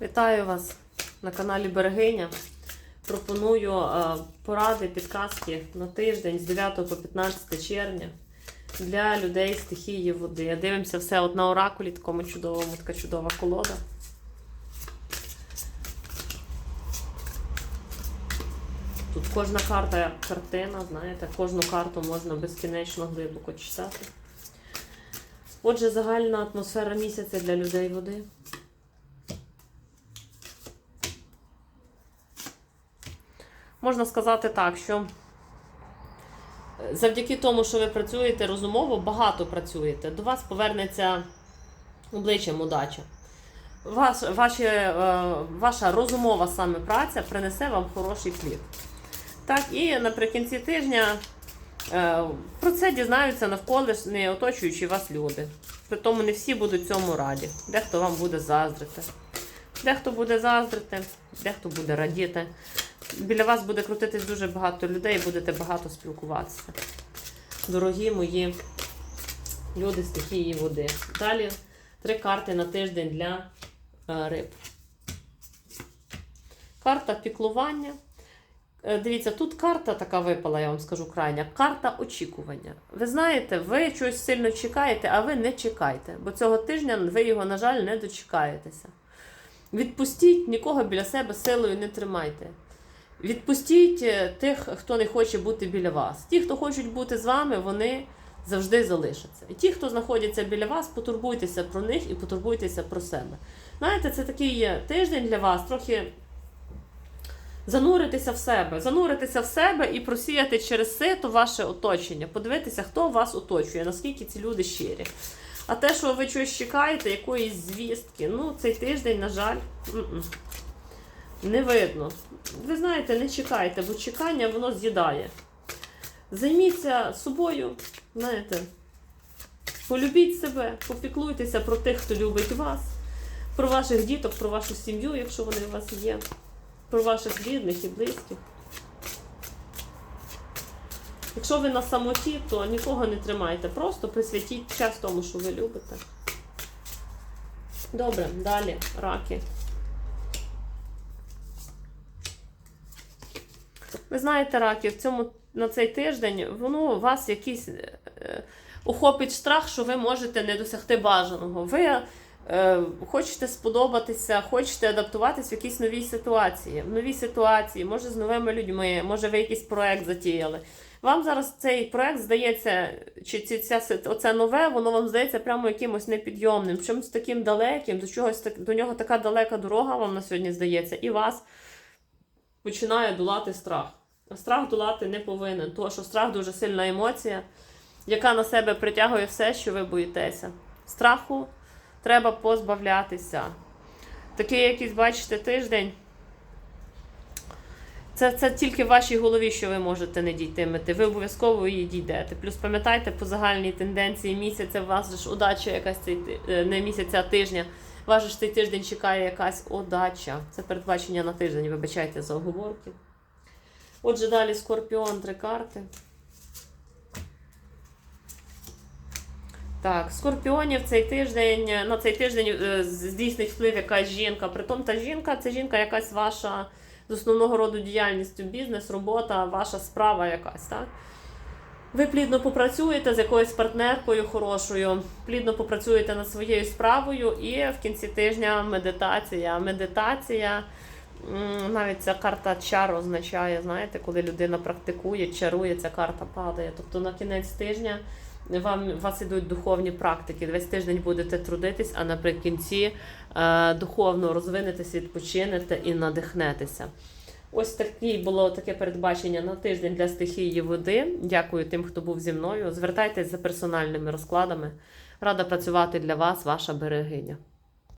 Вітаю вас на каналі Берегиня. Пропоную е, поради, підказки на тиждень з 9 по 15 червня для людей стихії води. Дивимося все от на оракулі, такому чудовому, така чудова колода. Тут кожна карта картина, знаєте, кожну карту можна безкінечно глибоко читати. Отже, загальна атмосфера місяця для людей води. Можна сказати так, що завдяки тому, що ви працюєте розумово, багато працюєте, до вас повернеться обличчям удача. Ваш, ваші, е, ваша розумова саме праця принесе вам хороший плід. Так, і наприкінці тижня е, про це дізнаються навколишні оточуючі вас люди. При тому не всі будуть цьому раді. Дехто вам буде заздрити. Дехто буде заздрити, дехто буде радіти. Біля вас буде крутитись дуже багато людей, будете багато спілкуватися. Дорогі мої люди стихії води. Далі три карти на тиждень для е, риб. Карта піклування. Е, Дивіться, тут карта така випала, я вам скажу крайня. Карта очікування. Ви знаєте, ви щось сильно чекаєте, а ви не чекайте, бо цього тижня ви його, на жаль, не дочекаєтеся. Відпустіть, нікого біля себе силою не тримайте. Відпустіть е, тих, хто не хоче бути біля вас. Ті, хто хочуть бути з вами, вони завжди залишаться. І ті, хто знаходяться біля вас, потурбуйтеся про них і потурбуйтеся про себе. Знаєте, це такий тиждень для вас, трохи зануритися в себе, зануритися в себе і просіяти через сито ваше оточення, подивитися, хто вас оточує, наскільки ці люди щирі. А те, що ви щось чекаєте, якоїсь звістки, ну, цей тиждень, на жаль, не видно. Ви знаєте, не чекайте, бо чекання воно з'їдає. Займіться собою, знаєте, полюбіть себе, попіклуйтеся про тих, хто любить вас, про ваших діток, про вашу сім'ю, якщо вони у вас є, про ваших рідних і близьких. Якщо ви на самоті, то нікого не тримайте. Просто присвятіть час тому, що ви любите. Добре, далі раки. Ви знаєте, раки, в цьому на цей тиждень воно вас якийсь е, охопить страх, що ви можете не досягти бажаного. Ви е, хочете сподобатися, хочете адаптуватись в якійсь новій ситуації. В новій ситуації, може з новими людьми, може ви якийсь проект затіяли. Вам зараз цей проект здається, чи ці, ця, оце нове, воно вам здається прямо якимось непідйомним, чимось таким далеким, до чогось так- до нього така далека дорога вам на сьогодні здається, і вас починає долати страх. А страх долати не повинен, тому що страх дуже сильна емоція, яка на себе притягує все, що ви боїтеся. Страху треба позбавлятися. Такий якийсь, бачите, тиждень. Це, це тільки в вашій голові, що ви можете не дійти мети. Ви обов'язково її дійдете. Плюс пам'ятайте, по загальній тенденції місяця у вас ж удача якась цей е, не місяця, а тижня. Вас ж цей тиждень чекає якась удача. Це передбачення на тиждень, вибачайте за оговорки. Отже, далі Скорпіон, три карти. Так, скорпіонів цей тиждень, на цей тиждень е, здійснить вплив якась жінка. Притом та жінка це жінка якась ваша з основного роду діяльністю, бізнес, робота, ваша справа якась, так? Ви плідно попрацюєте з якоюсь партнеркою хорошою, плідно попрацюєте над своєю справою, і в кінці тижня медитація. Медитація, навіть ця карта чар означає, знаєте, коли людина практикує, чарує, ця карта падає. Тобто на кінець тижня вам у вас ідуть духовні практики. Весь тиждень будете трудитись, а наприкінці е, духовно розвинетесь, відпочинете і надихнетеся. Ось таке було таке передбачення на тиждень для стихії води. Дякую тим, хто був зі мною. Звертайтесь за персональними розкладами. Рада працювати для вас, ваша берегиня.